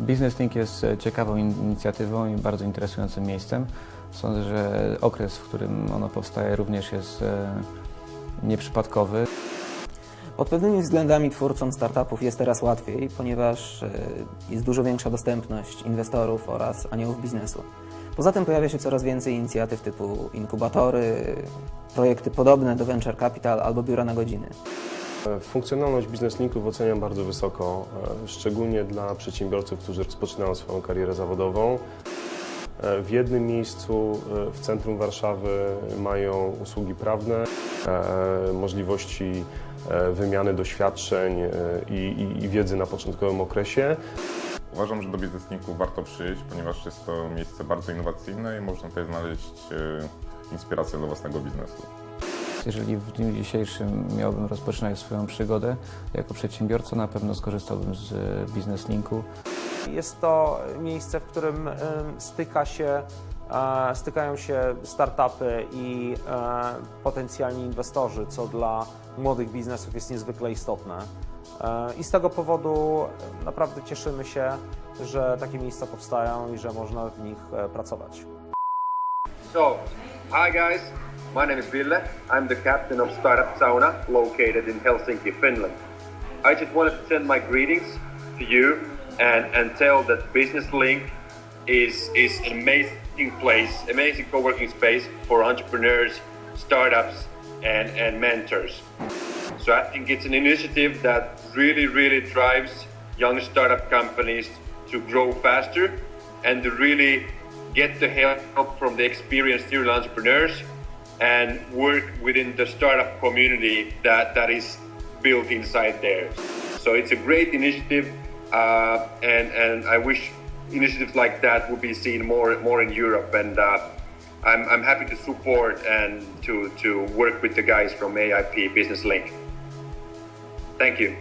Business Link jest e, ciekawą in- inicjatywą i bardzo interesującym miejscem. Sądzę, że okres, w którym ono powstaje, również jest e, nieprzypadkowy. Pod pewnymi względami twórcom startupów jest teraz łatwiej, ponieważ e, jest dużo większa dostępność inwestorów oraz aniołów biznesu. Poza tym pojawia się coraz więcej inicjatyw typu inkubatory, projekty podobne do Venture Capital albo biura na godziny. Funkcjonalność biznes linków oceniam bardzo wysoko, e, szczególnie dla przedsiębiorców, którzy rozpoczynają swoją karierę zawodową. E, W jednym miejscu e, w centrum Warszawy mają usługi prawne, e, możliwości e, wymiany doświadczeń e, i, i, wiedzy na początkowym okresie. Uważam, że do bizneslinku warto przyjść, ponieważ jest to miejsce bardzo innowacyjne i można tutaj znaleźć e, inspirację do własnego biznesu. Jeżeli w dniu dzisiejszym miałbym rozpoczynać swoją przygodę jako przedsiębiorca, na pewno skorzystałbym z e, Business Linku. Jest to miejsce, w którym styka się, e, stykają się startupy i e, potencjalni inwestorzy, co dla młodych biznesów jest niezwykle istotne. I z tego powodu naprawdę cieszymy się, że takie miejsca powstają i że można w nich pracować. So, hi guys, my name is Ville. I'm the captain of Startup Sauna located in Helsinki, Finland. I just wanted to send my greetings to you and, and tell that Business Link is, is an amazing place, amazing co working space for entrepreneurs, startups, and, and mentors. So I think it's an initiative that really, really drives young startup companies to grow faster and to really get the help from the experienced serial entrepreneurs and work within the startup community that, that is built inside there. So it's a great initiative, uh, and, and I wish initiatives like that would be seen more, more in Europe. And uh, I'm, I'm happy to support and to, to work with the guys from AIP Business Link. Thank you.